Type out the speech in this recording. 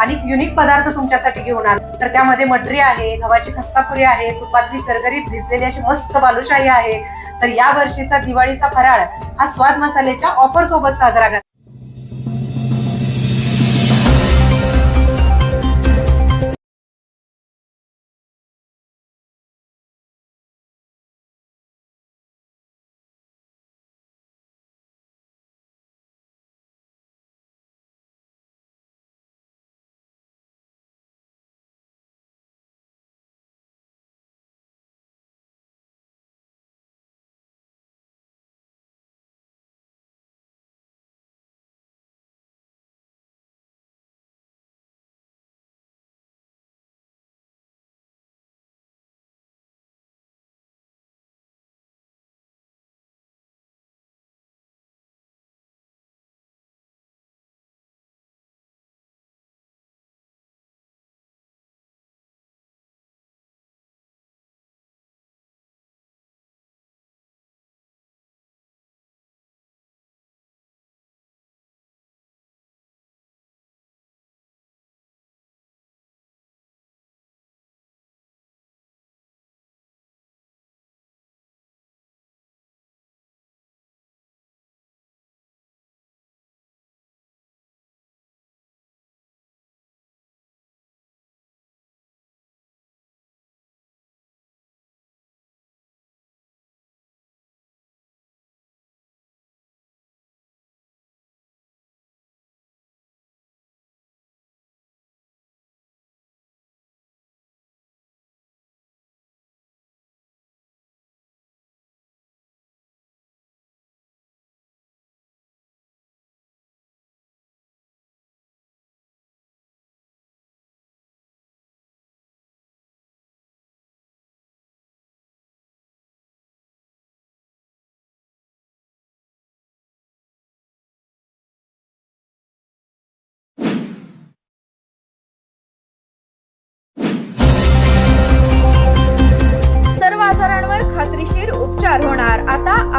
आणि युनिक पदार्थ तुमच्यासाठी घेऊन आले. तर त्यामध्ये मटरी आहे गव्हाची खस्तापुरी आहे तुपातली करकरीत भिजलेली अशी मस्त बालुशाही आहे. तर या वर्षीचा दिवाळीचा फराळ हा स्वाद मसाल्याच्या ऑफर सोबत साजरा करा